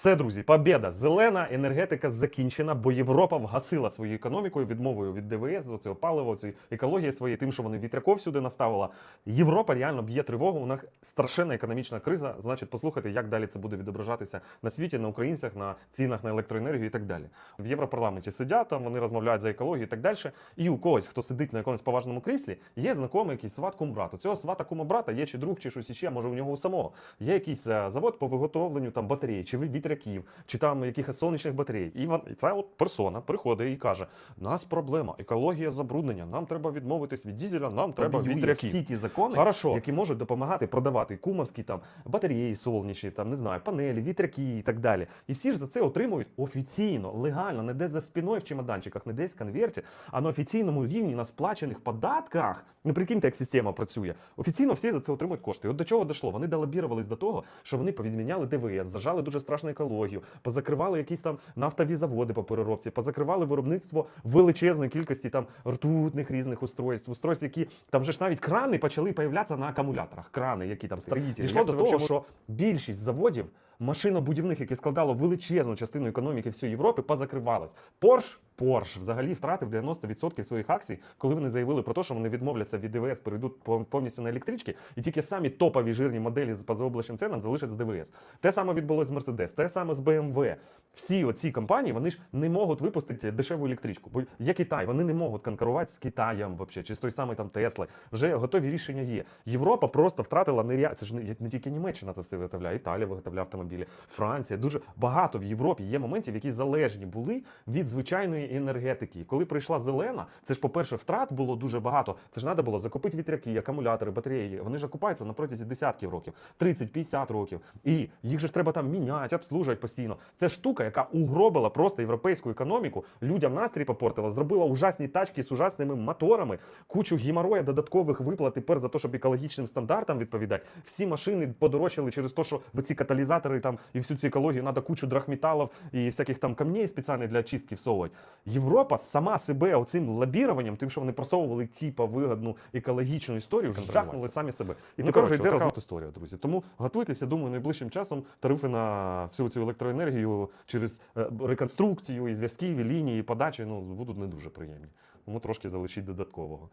Все, друзі, побєда. Зелена енергетика закінчена, бо Європа вгасила свою економіку відмовою від ДВС, оцього палива, цієї екології своєї, тим, що вони вітряков сюди наставила. Європа реально б'є тривогу. У них страшенна економічна криза. Значить, послухайте, як далі це буде відображатися на світі, на українцях, на цінах на електроенергію і так далі. В Європарламенті сидять там, вони розмовляють за екологію і так далі. І у когось, хто сидить на якомусь поважному кріслі, є знайомий якийсь сват кум-брат. У цього свата кума-брата є чи друг, чи щось іще, може у нього у самого. Є якийсь е, завод по виготовленню там батарей, чи вітряків, чи там якихось сонячних батарей. І, вон, і ця от персона приходить і каже: нас проблема, екологія забруднення, нам треба відмовитись від дізеля, нам треба вітряків. всі ті закони, Хорошо. які можуть допомагати продавати кумовські там батареї сонячні, там не знаю, панелі, вітряки і так далі. І всі ж за це отримують офіційно, легально, не десь за спиною в чемоданчиках, не десь в конверті, а на офіційному рівні на сплачених податках. Ну прикиньте, як система працює. Офіційно всі за це отримують кошти. І от до чого дійшло? Вони долобірувались до того, що вони повідміняли ДВС, зажали дуже страшну екологію, позакривали якісь там нафтові заводи по переробці, позакривали виробництво величезної кількості там ртутних різних устройств, устройств, які там вже ж навіть крани почали появлятися на акумуляторах. Крани, які там строїтелі. Дійшло до того, що більшість заводів машинобудівних, які складало величезну частину економіки всієї Європи, позакривалась. Порш Порш взагалі втратив 90% своїх акцій, коли вони заявили про те, що вони відмовляться від ДВС, перейдуть повністю на електрички, і тільки самі топові жирні моделі з позаоблачним ценам залишать з ДВС. Те саме відбулося з Mercedes, те саме з BMW. Всі оці компанії вони ж не можуть випустити дешеву електричку. Бо є Китай, вони не можуть конкурувати з Китаєм вообще, чи з той самий там Тесла. Вже готові рішення є. Європа просто втратила нереально. Це ж не, не тільки Німеччина це все виготовляє, Італія виготовляє автомобілі, Франція. Дуже багато в Європі є моментів, які залежні були від звичайної енергетики. Коли прийшла зелена, це ж, по-перше, втрат було дуже багато. Це ж треба було закупити вітряки, акумулятори, батареї. Вони ж окупаються на протязі десятків років, 30-50 років. І їх же ж треба там міняти, обслужувати постійно. Це штука, яка угробила просто європейську економіку, людям настрій попортила, зробила ужасні тачки з ужасними моторами, кучу геморроя, додаткових виплат тепер за те, щоб екологічним стандартам відповідати. Всі машини подорожчали через те, що в ці каталізатори там і всю цю екологію треба кучу драхметалів і всяких там камней спеціальних для очистки всовувати. Європа сама себе оцим лобіруванням, тим, що вони просовували типа вигодну екологічну історію, жахнули самі себе. І Ну, тепер вже йде історія, друзі. Тому готуйтеся, думаю, найближчим часом тарифи на всю цю електроенергію через е, реконструкцію і зв'язків, і лінії, і подачі ну, будуть не дуже приємні. Тому трошки залишіть додаткового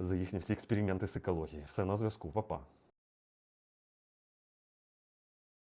за їхні всі експерименти з екології. Все на зв'язку, Па-па.